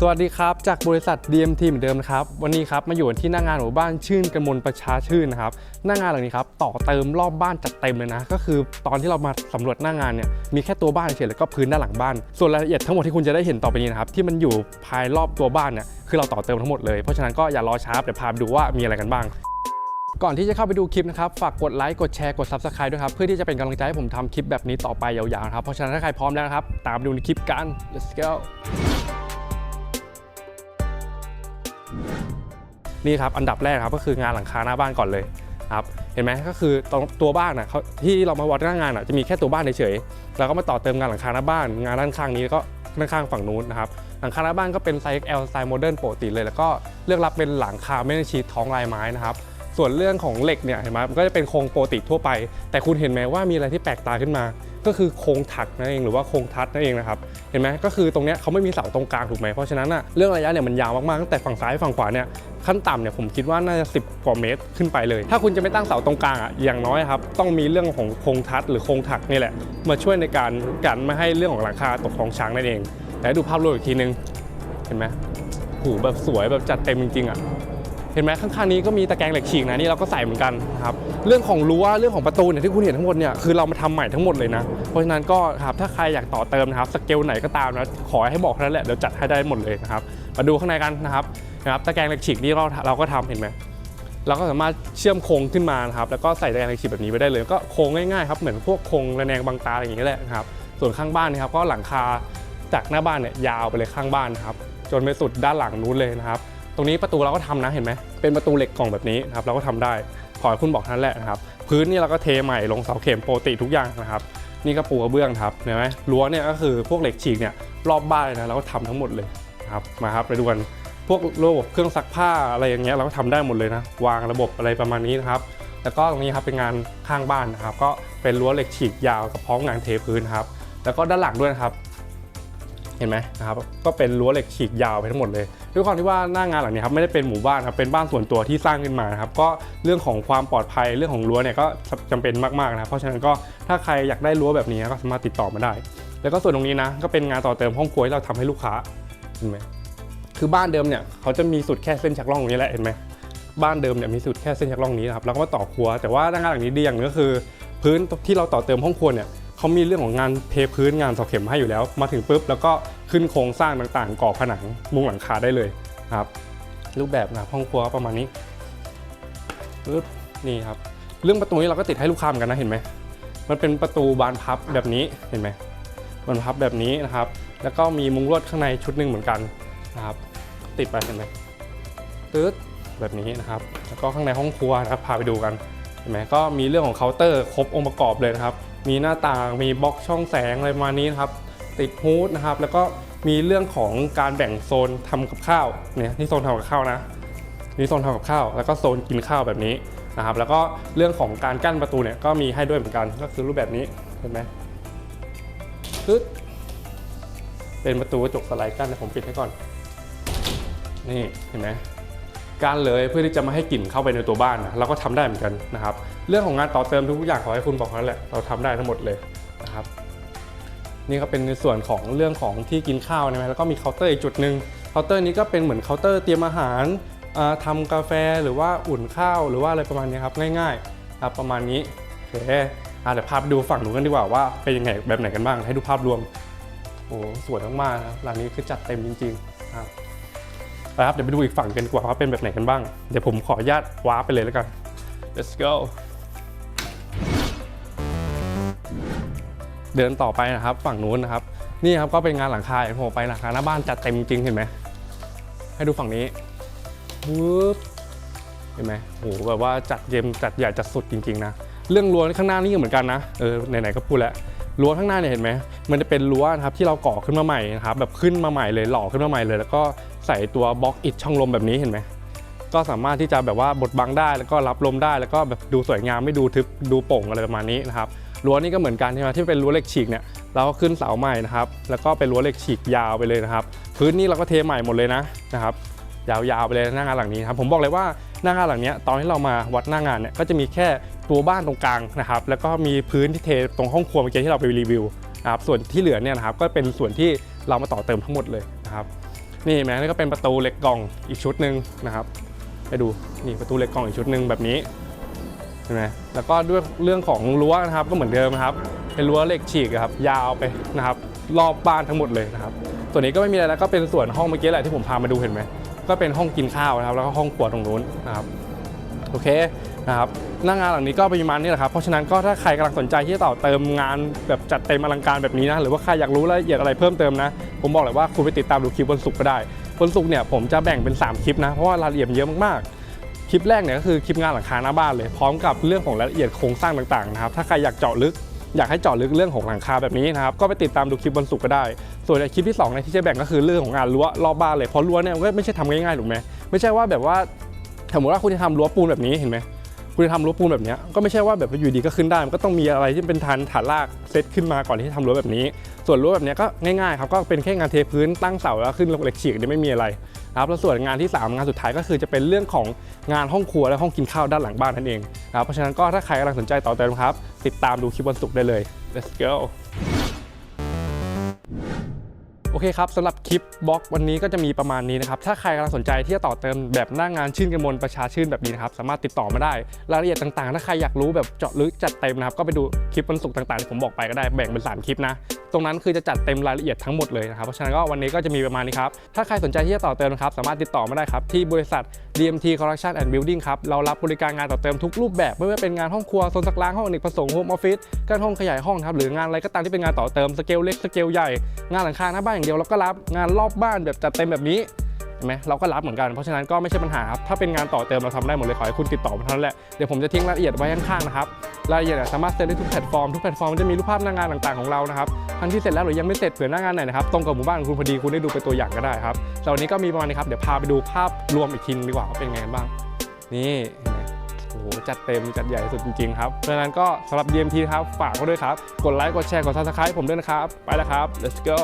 สวัสดีครับ จากบริษัท DMT เหมือนเดิมนะครับ วันนี้ครับมาอยู่ที่หน้างานหมู่บ้านชื่นกมลประชาชื่นนะครับหน้างานหลังนี้ครับต่อเติมรอบบ้านจัดเต็มเลยนะ ก็คือตอนที่เรามาสำรวจหน้างานเนี่ยมีแค่ตัวบ้านเฉยแล้วก็พื้นด้านหลังบ้าน ส่วนรายละเอียดทั้งหมดที่คุณจะได้เห็นต่อไปนี้นะครับที่มันอยู่ภายรอบตัวบ้านเนี่ยคือเราต่อเติมทั้งหมดเลยเพราะฉะนั้นก็อย่ารอช้าเดี๋ยวพาไปดูว่ามีอะไรกันบ้างก่อนที่จะเข้าไปดูคลิปนะครับ ฝากกดไลค์กดแชร์กด Subscribe ด้วยครับ เพื่อที่จะเป็นกำลังใจให้ผมทำคลิปแบบนี้ต่อไปยาวๆครับ เพราะฉะนั้นถ้าใครพร้อมแล้วนะครับ ตามดูในคลิปกัน let's go นี่ครับอันดับแรกครับก็คืองานหลังคาหน้าบ้านก่อนเลยครับเห็นไหมก็คือตรงตัวบ้านอะที่เรามาวัดหน้างานอะจะมีแค่ตัวบ้านเฉยๆแล้วก็มาต่อเติมงานหลังคาหน้าบ้าน งานด้านข้างนี้ก็ด้านข้างฝั่งนู้นนะครับหลังคาหน้าบ้านก็เป็นไซส์ XL ไตล์โมเดิร์นปกติเลย แล้วก็เลือกรับเป็นหลังคาไม่ได้ชีทท้องลายไม้นะครับส่วนเรื่องของเหล็กเนี่ยเห็นไหมมันก็จะเป็นโครงปกติทั่วไป แต่คุณเห็นไหมว่ามีอะไรที่แปลกตาขึ้นมา ก็คือโครงถักนั่นเองหรือว่าโครงทัดนั่นเองนะครับเห็นไหมก็คือตรงเนี้ยเขาไม่มีเสาตรงกลางถูกไหมเพราะฉะนั้นอะเรื่องระยะเนี่ยมันยาวมากๆตั้งแต่ฝั่งซ้ายฝั่งขวาเนี่ยขั้นต่ำเนี่ยผมคิดว่าน่าจะ 10 กว่าเมตรขึ้นไปเลย ถ้าคุณจะไม่ตั้งเสาตรงกลางอะอย่างน้อยครับต้องมีเรื่องของโครงทัดหรือโครงถักนี่แหละ มาช่วยในการกันไม่ให้เรื่องของหลังคาตกท้องช้างนั่นเองแต่ดูภาพรวมอีกทีนึง เห็นไหมหูแบบสวยแบบจัดเต็มจริงๆอะ เห็นไหมข้างๆนี้ก็มีตะแกรงเหล็กฉีกนะนี่เราก็ใส่เหมือนกันครับเรื่องของรั้วเรื่องของประตูเนี่ยที่คุณเห็นทั้งหมดเนี่ยคือเรามาทำใหม่ทั้งหมดเลยนะ เพราะฉะนั้นก็ครับถ้าใครอยากต่อเติมนะครับสเกลไหนก็ตามนะขอให้บอกเท่นั้นแหละเดี๋ยวจัดให้ได้หมดเลยนะครับมาดูข้างในกันนะครับนะครับตะแกรงเหล็กฉีกนี่เราเราก็ทำเห็นไหมเราก็สามารถเชื่อมโครงขึ้นมานะครับแล้วก็ใส่ตะแกรงเหล็กฉีกแบบนี้ไปได้เลย ก็โครงง่ายๆครับเหมือนพวกโครงระแนงบางตาอะไรอย่างเงี้ยแหละนะครับส่วนข้างบ้านนะครับก็หลังคาจากหน้าบ้านเนี่ยยาวไปเลยข้างบ้านนะครับจนไปสุดด้านหลังนู้นเลยนะครับ ตรงนี้ประตูเราก็ทำนะเห็นไหมเป็นประตูเหล็กกล่องแบบนี้นะครับเราก็ทำได้ขอให้คุณบอกท่านั้นแหละนะครับพื้นนี่เราก็เทใหม่ลงเสาเข็มโปกติทุกอย่างนะครับ นี่ก็ปูกระเบื้องครับเห็นไหมรั้วเนี่ยก็คือพวกเหล็กฉีกเนี่ยรอบบ้านเลยนะเราก็ทำทั้งหมดเลยนะครับมาครับไปดูกันพวกระบบเครื่องซักผ้าอะไรอย่างเงี้ยเราก็ทำได้หมดเลยนะวางระบบอะไรประมาณนี้นะครับแล้วก็ตรงนี้ครับเป็นงานข้างบ้านนะครับก็เป็นรั้วเหล็กฉีกยาวกับพร้อมงานเทพื้นครับแล้วก็ด้านหลังด้วยนะครับ เห็นไหมนะครับก็เป็นรั้วเหล็กฉีกยาวไปทั้งหมดเลยด้วยความที่ว่าหน้างานหลังนี้ครับไม่ได้เป็นหมู่บ้านครับเป็นบ้านส่วนตัวที่สร้างขึ้นมานครับก็เรื่องของความปลอดภัยเรื่องของรั้วเนี่ยก็จำเป็นมากๆนะครับเพราะฉะนั้นก็ถ้าใครอยากได้รั้วแบบนี้ก็สามารถติดต่อมาได้ แล้วก็ส่วนตรงนี้นะก็เป็นงานต่อเติมห้องครัวที่เราทำให้ลูกค้าเห็นไหมคือบ้านเดิมเนี่ยเขาจะมีสุดแค่เส้นชักล่องตรงนี้แหละเห็นไหมบ้านเดิมเนี่ยมีสุดแค่เส้นชักล่องนี้นะครับแล้วก็มาต่อครัว แต่ว่าหน้างานหลังนี้ดีอย่างนึงก็คือ พื้นที่เราต่อเติมห้องครัวเนี่ย เขามีเรื่องของงานเทพื้นงานเสาเข็มให้อยู่แล้ว มาถึงปุ๊บแล้วก็ขึ้นโครงสร้างต่างๆ ก่อผนังมุงหลังคาได้เลยครับรูปแบบนะห้องครัวประมาณนี้ปึ๊บนี่ครับ เรื่องประตูนี้เราก็ติดให้ลูกค้าเหมือนกันนะเห็นไหมมันเป็นประตูบานพับแบบนี้เห็นไหมบานพับแบบนี้นะครับ แล้วก็มีมุงลวดข้างในชุดหนึ่งเหมือนกันนะครับ ติดไปเห็นไหมตึ๊ดแบบนี้นะครับ แล้วก็ข้างในห้องครัวนะครับพาไปดูกันเห็นไหมก็มีเรื่องของเคาน์เตอร์ครบองค์ประกอบเลยนะครับ มีหน้าต่างมีบล็อกช่องแสงอะไรประมาณนี้นะครับ ติดฮูดนะครับ แล้วก็มีเรื่องของการแบ่งโซนทำกับข้าวเนี่ยนี่โซนทำกับข้าวนะนี่โซนทำกับข้าว แล้วก็โซนกินข้าวแบบนี้นะครับ แล้วก็เรื่องของการกั้นประตูเนี่ยก็มีให้ด้วยเหมือนกันก็คือรูปแบบนี้เห็นไหมปึ๊ดเป็นประตูกระจกสไลด์กั้นแต่ผมปิดให้ก่อน นี่เห็นไหมการเลยเพื่อที่จะไม่ให้กลิ่นเข้าไปในตัวบ้านนะเราก็ทำได้เหมือนกันนะครับ เรื่องของงานต่อเติมทุกอย่างขอให้คุณบอกนั่นแหละเราทำได้ทั้งหมดเลยนะครับนี่ก็เป็นในส่วนของเรื่องของที่กินข้าวนะแล้วก็มีเคาน์เตอร์อีกจุดหนึ่งเคาน์เตอร์นี้ก็เป็นเหมือนเคาน์เตอร์เตรียมอาหารอ่าทำกาแฟหรือว่าอุ่นข้าวหรือว่าอะไรประมาณนี้ครับง่ายๆครับประมาณนี้โอเคอะเดี๋ยวพาไปดูฝั่งหนูนกันดีกว่าว่าเป็นยังไงแบบไหนกันบ้างให้ดูภาพรวมโอ้สวยมากๆครับร้านนี้คือจัดเต็มจริงๆครับครับเดี๋ยวไปดูอีกฝั่งกันดีกว่าว่าเป็นแบบไหนกันบ้าง เดี๋ยวผมขออนุญาตว้าไปเลยแล้วกัน let's go เดินต่อไปนะครับฝั่งนู้นนะครับ นี่ครับก็เป็นงานหลังคาอย่างที่ผมไปหลังคาหน้าบ้านจัดเต็มจริงเห็นไหมให้ดูฝั่งนี้ปึ๊บเห็นไหมโหแบบว่าจัดเย็มจัดใหญ่จัดสุดจริง ๆ นะ เรื่องรั้วข้างหน้านี่ก็เหมือนกันนะเออไหนๆก็พูดแล้วรั้วข้างหน้าเนี่ยเห็นไหมมันจะเป็นรั้วนะครับที่เราก่อขึ้นมาใหม่นะครับแบบขึ้นมาใหม่เลยหล่อขึ้นมาใหม่เลย แล้วก็ใส่ตัวบล็อกอิฐช่องลมแบบนี้เห็นไหมก็สามารถที่จะแบบว่าบดบังได้แล้วก็รับลมได้แล้วก็แบบดูสวยงามไม่ดูทึบดูโป่งอะไรประมาณนี้นะครับ รั้วนี่ก็เหมือนกันใช่ไหมที่เป็นรั้วเหล็กฉีกเนี่ยเราก็ขึ้นเสาใหม่นะครับแล้วก็เป็นรั้วเหล็กฉีกยาวไปเลยนะครับ พื้นนี่เราก็เทใหม่หมดเลยนะนะครับยาวๆไปเลยหน้างานหลังนี้ครับผมบอกเลยว่าหน้างานหลังเนี้ยตอนที่เรามาวัดหน้างานเนี่ยก็จะมีแค่ตัวบ้านตรงกลางนะครับแล้วก็มีพื้นที่เทตรงห้องครัวเมื่อกี้ที่เราไปรีวิวนะครับส่วนที่เหลือเนี่ยนะครับก็เป็นส่วนที่เรามาต่อเติมทั้งหมดเลยนะครับนี่เห็นไหมนี่ก็เป็นประตูเหล็กกล่องอีกชุดหนึ่งนะครับไปดูนี่ประตูเหล็กกล่องอีกชุดหนึ่งแบบนี้ เห็นไหมแล้วก็ด้วยเรื่องของรั้วนะครับก็เหมือนเดิมครับ เป็นรั้วเหล็กฉีกครับยาวไปนะครับรอบบ้านทั้งหมดเลยนะครับส่วนนี้ก็ไม่มีอะไรแล้วก็เป็นส่วนห้องเมื่อกี้แหละที่ผมพามาดูเห็นไหมก็เป็นห้องกินข้าวนะครับแล้วก็ห้องครัวตรงนู้นนะครับโอเคนะครับหน้างานหลังนี้ก็ประมาณนี้แหละครับ เพราะฉะนั้นก็ถ้าใครกำลังสนใจที่จะต่อเติมงานแบบจัดเต็มอลังการแบบนี้นะ หรือว่าใครอยากรู้รายละเอียดอะไรเพิ่มเติมนะ ผมบอกเลยว่าคุณไปติดตามดูคลิปวันศุกร์ก็ได้ วันศุกร์เนี่ยผมจะแบ่งเป็น 3 คลิปนะ เพราะว่ารายละเอียดเยอะมากๆ คลิปแรกเนี่ยก็คือคลิปงานหลังคาหน้าบ้านเลยพร้อมกับเรื่องของรายละเอียดโครงสร้างต่างๆนะครับถ้าใครอยากเจาะลึกอยากให้เจาะลึกเรื่องของหลังคาแบบนี้นะครับก็ไปติดตามดูคลิปวันศุกร์ก็ได้ ส่วนในคลิปที่2เนี่ยที่จะแบ่งก็คือเรื่องของงานรั้วรอบบ้านเลยเพราะรั้วเนี่ยก็ไม่ใช่ทำง่ายๆถูกไหมไม่ใช่ว่าแบบว่าสมมติว่าคุณจะทำรั้วปูนแบบนี้เห็นไหม คุณจะทำรั้วปูนแบบนี้ก็ไม่ใช่ว่าแบบอยู่ดีก็ขึ้นได้มันก็ต้องมีอะไรที่เป็นฐานฐานรากเซตขึ้นมาก่อนที่จะทำรั้วแบบนี้ ส่วนรั้วแบบนี้ก็ง่ายๆครับก็เป็นแค่งานเทพื้นตั้งเสาแล้วขึ้นเหล็กฉีกเนี่ไม่มีอะไรนะครับแล้วส่วนงานที่ 3 งานสุดท้ายก็คือจะเป็นเรื่องของงานห้องครัวและห้องกินข้าวด้านหลังบ้านนั่นเองนะครับเพราะฉะนั้นก็ถ้าใครกำลังสนใจต่อเติมครับ ติดตามดูคลิปวันศุกร์ได้เลย let's go โอเคครับสำหรับคลิปบล็อกวันนี้ก็จะมีประมาณนี้นะครับ ถ้าใครกำลังสนใจที่จะต่อเติมแบบหน้างงานชื่นกันมลประชาชื่นแบบนี้นะครับ สามารถติดต่อมาได้ รายละเอียดต่างๆ ถ้าใครอยากรู้แบบเจาะลึกจัดเต็มนะครับ ก็ไปดูคลิปวันศุกร์ต่างๆที่ผมบอกไปก็ได้แบ่งเป็น3คลิปนะ รงนั้นคือจะจัดเต็มรายละเอียดทั้งหมดเลยนะครับ เพราะฉะนั้นก็วันนี้ก็จะมีประมาณนี้ครับ ถ้าใครสนใจที่จะต่อเติมนะครับ สามารถติดต่อมาได้ครับ ที่บริษัท DMT Construction and Building ครับ เรารับบริการงานต่อเติมทุกรูปแบบไม่ว่าเป็นงานห้องครัวโซนซักล้างห้องอเนกประสงค์โฮมออฟฟิศการห้องขยายห้องครับหรืองานอะไรก็ตามที่เป็นงานต่อเติมสเกลเล็กสเกลใหญ่ งานหลังคาหน้าบ้านอย่างเดียวเราก็รับงานรอบบ้านแบบจัดเต็มแบบนี้ เห็นไหมเราก็รับเหมือนกันเพราะฉะนั้นก็ไม่ใช่ปัญหาครับถ้าเป็นงานต่อเติมเราทำได้หมดเลยขอให้คุณติดต่อมาเท่านั้นแหละเดี๋ยวผมจะทิ้งรายละเอียดไว้ข้างๆนะครับรายละเอียดสามารถเซ็นได้ทุกแพลตฟอร์มทุกแพลตฟอร์มจะมีรูปภาพหน้างานต่างๆของเรานะครับทั้งที่เสร็จแล้วหรือยังไม่เสร็จเผื่อหน้างานไหนนะครับตรงกับหมู่บ้านของคุณพอดีคุณได้ดูเป็นตัวอย่างก็ได้ครับแต่วันนี้ก็มีประมาณนี้ครับเดี๋ยวพาไปดูภาพรวมอีกทีนึงดีกว่าว่าเป็นไงกันบ้าง นี่เห็นไหมโอ้โหจัดเต็มจัดใหญ่สุดจริงๆครับ เพราะฉะนั้นก็สำหรับ DMT ครับ ฝากไว้ด้วยครับ กดไลค์ กดแชร์ กด subscribe ผมด้วยนะครับ ไปแล้วครับ let's go